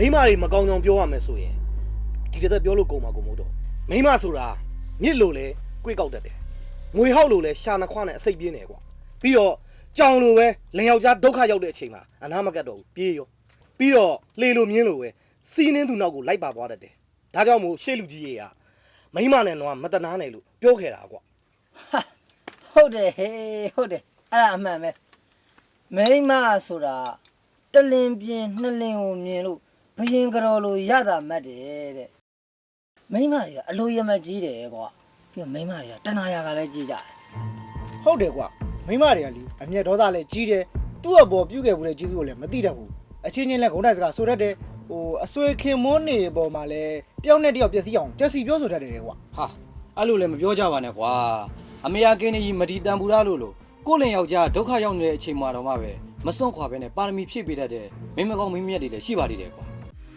မိန်းမတွေမကောင်းကြောင်ပြောရမယ်ဆိုရင်ဒီတစ်သက်ပြောလို့ကုန်မှာကုန်မို့တော့မိန်းမဆိုတာမြစ်လို့လဲကိုယ်ကောက်တတ်တယ်ငွေဟောက်လို့လဲရှာနှခွနဲ့အစိတ်ပြင်းတယ်ကွာပြီးတော့ကြောင်လို့ပဲလင်ယောက်ျားဒုက္ခရောက်တဲ့အချိန်မှာအနာမကတ်တော့ဘူးပြေးရောပြီးတော့လေလိုမြင်းလိုပဲစီးနှင်းသူနောက်ကိုလိုက်ပါသွားတတ်တယ်ဒါကြောင့်မို့ရှေ့လူကြီးတွေကမိန်းမနဲ့တော့မတနာနဲ့လို့ပြောခဲ့တာကွာဟုတ်တယ်ဟေးဟုတ်တယ်အဲ့ဒါအမှန်ပဲမိန်းမဆိုတာတလင်ပြင်းနှစ်လင်ကိုမြင်လို့ ဘယင်ကြော်လို့ရတာမှတ်တယ်တဲ့မိန်းမတွေကအလိုရမကြီးတယ်ကွာပြီးတော့မိန်းမတွေကတဏှာရာကလည်းကြီးကြတယ်ဟုတ်တယ်ကွာမိမတွေကလေအမျက်ဒေါသလည်းကြီးတယ်သူ့အပေါ်ပြုတ်ခဲ့ဘူးတဲ့ကျေးဇူးကိုလည်းမသိတတ်ဘူးအချင်းချင်းလည်းဂုဏ်တိုက်စကားဆိုတတ်တယ်ဟိုအဆွေခင်မွန်းနေပေါ်မှာလည်းတယောက်နဲ့တယောက်ပြည့်စည်အောင်တက်စီပြောဆိုတတ်တယ်ကွာဟာအဲ့လိုလည်းမပြောကြပါနဲ့ကွာအမေရိကန်ကြီးမဒီတန်ပူရလို့လို့ကိုယ့်လင်ယောက်ျားဒုက္ခရောက်နေတဲ့အချိန်မှာတော့မှပဲမစွန့်ခွာပဲနဲ့ပါရမီဖြည့်ပေးတတ်တဲ့မိမကောင်းမိမမြတ်တွေလည်းရှိပါသေးတယ်ကွာ